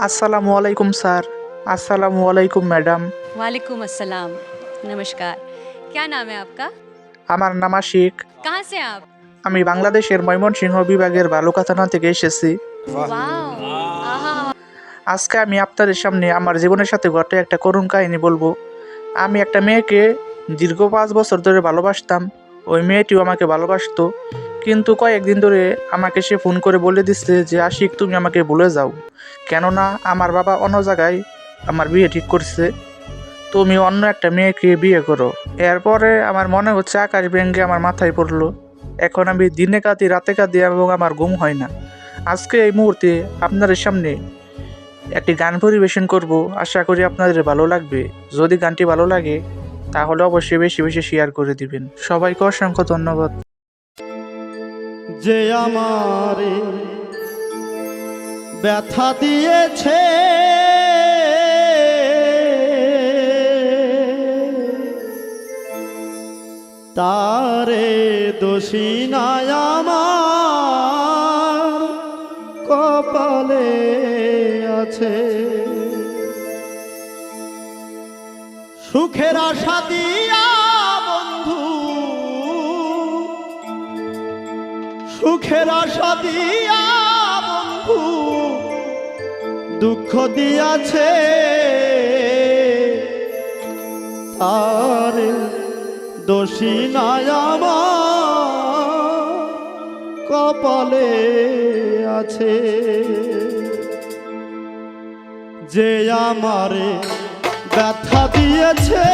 আসসালামু আলাইকুম স্যার আসসালামু আলাইকুম ম্যাডাম वालेकुम अस्सलाम नमस्कार क्या नाम है आपका আমার নাম আশিক कहाँ से हैं आप আমি বাংলাদেশের ময়মনসিংহ বিভাগের বালুকা থানা থেকে এসেছি वाओ आहा আজকে আমি আপনাদের সামনে আমার জীবনের সাথে ঘটে একটা করুণ কাহিনী বলবো আমি একটা মেয়েকে দীর্ঘ পাঁচ বছর ধরে ভালোবাসতাম ওই মেয়েটিও আমাকে ভালোবাসতো কিন্তু কয়েকদিন ধরে আমাকে সে ফোন করে বলে দিচ্ছে যে, আশিক, তুমি আমাকে বলে যাও। কেননা আমার বাবা অন্য জায়গায় আমার বিয়ে ঠিক করছে। তুমি অন্য একটা মেয়েকে বিয়ে করো। এরপরে আমার মনে হচ্ছে আকাশ ভেঙ্গে আমার মাথায় পড়ল। এখন আমি দিনে কাঁদি, রাতে কাঁদি এবং আমার ঘুম হয় না। আজকে এই মুহূর্তে আপনাদের সামনে একটি গান পরিবেশন করব। আশা করি আপনাদের ভালো লাগবে। যদি গানটি ভালো লাগে, তাহলে অবশ্যই বেশি বেশি শেয়ার করে দিবেন। সবাইকে অসংখ্য ধন্যবাদ। যে আমারে ব্যথা দিয়েছে। তারে দোষী আমার কপালে আছে। সুখের আশা দিয়া সুখের আশা দিয়া বন্ধু, দুঃখ দিয়াছে। তার দোষী আমার, কপালে আছে। যে আমারে ব্যথা দিয়েছে,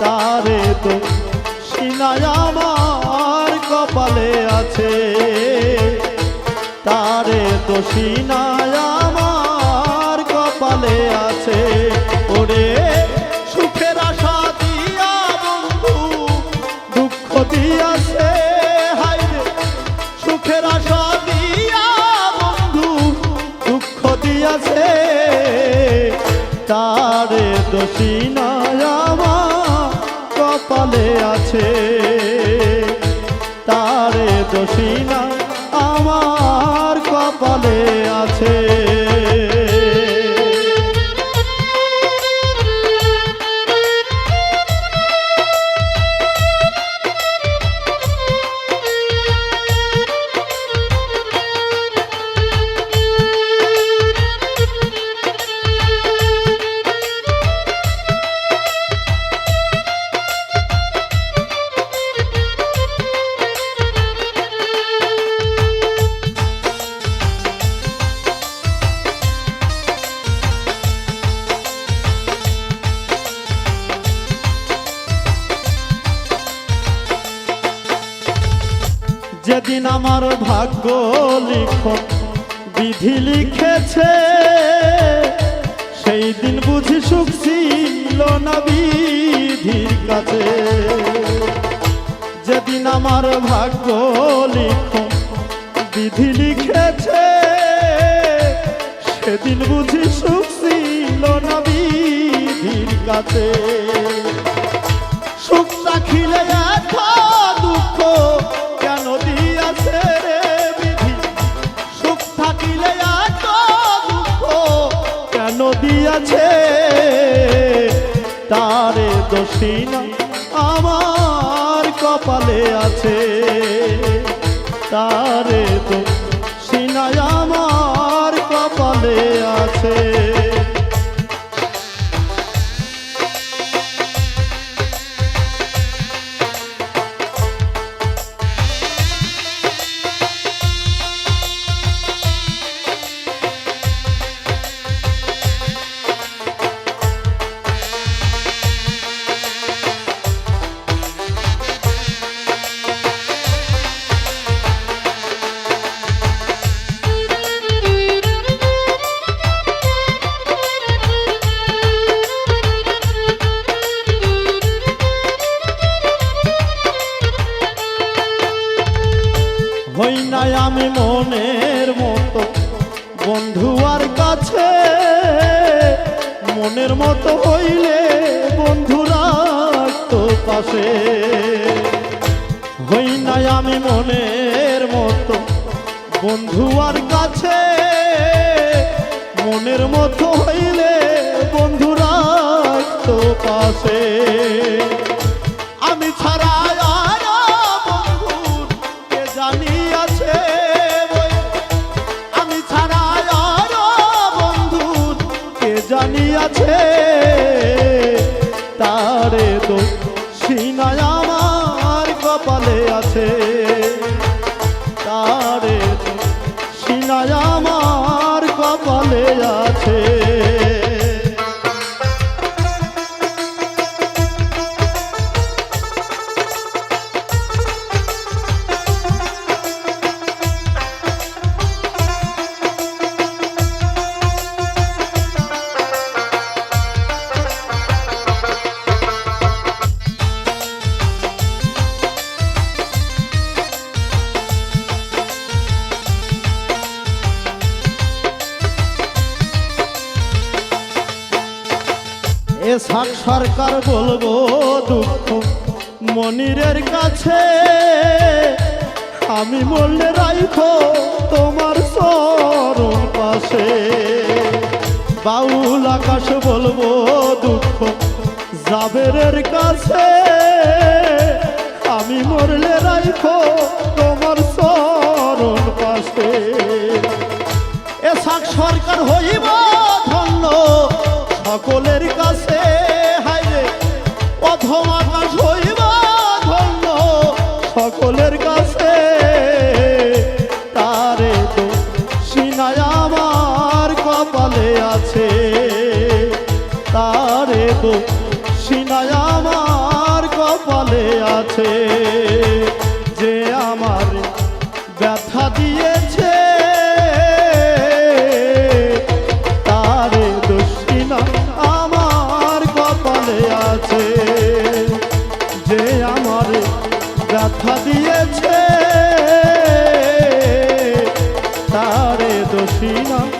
তারে তো সিনায় আমার কপালে আছে। তারে তো সিনায় আমার কপালে আছে। ওরে সুখের আশা দিয়া বন্ধু, দুঃখ দিয়াছে হাইরে সুখের আশা দিয়া বন্ধু, দুঃখ দিয়াছে, তারে দোষী আমার কপালে আছে। তারে দোষী না আমার কপালে আছে। যেদিন আমার ভাগ্য লিখন বিধি লিখেছে, সেই দিন বুঝি সুখ ছিল না বিধির কাছে। যেদিন আমার ভাগ্য লিখন বিধি লিখেছে, সেদিন বুঝি সুখ ছিল না বিধির কাছে। সুখ রাখিলে দুঃখ দিয়াছে তারে দোষী না আমার কপালে আছে। তারে তো সিনায় আমার কপালে আছে হই নাই আমি মনের মতো। বন্ধু আর কাছে মনের মতো হইলে বন্ধুরা তো পাশে। হই নাই আমি মনের মতো। বন্ধু আর কাছে মনের মতো হইলে বন্ধুরা তো পাশে। আমি ছাড়া আমার এ সাক সরকার বলব দুঃখ। মনিরের কাছে আমি বললে রাইখো তোমার চরণ পাশে। বাউল আকাশ বলব দুঃখ। জাবেরের কাছে আমি মরলে রাইখো তোমার চরণ পাশে। এ সাক সরকার হইব ধন্য সকলের কাছে তো সিনায় আমার কপালে আছে যে আমার ব্যথা দিয়েছে। আমার আছে যে আমার দিয়েছে। তারে দোষিনা আমার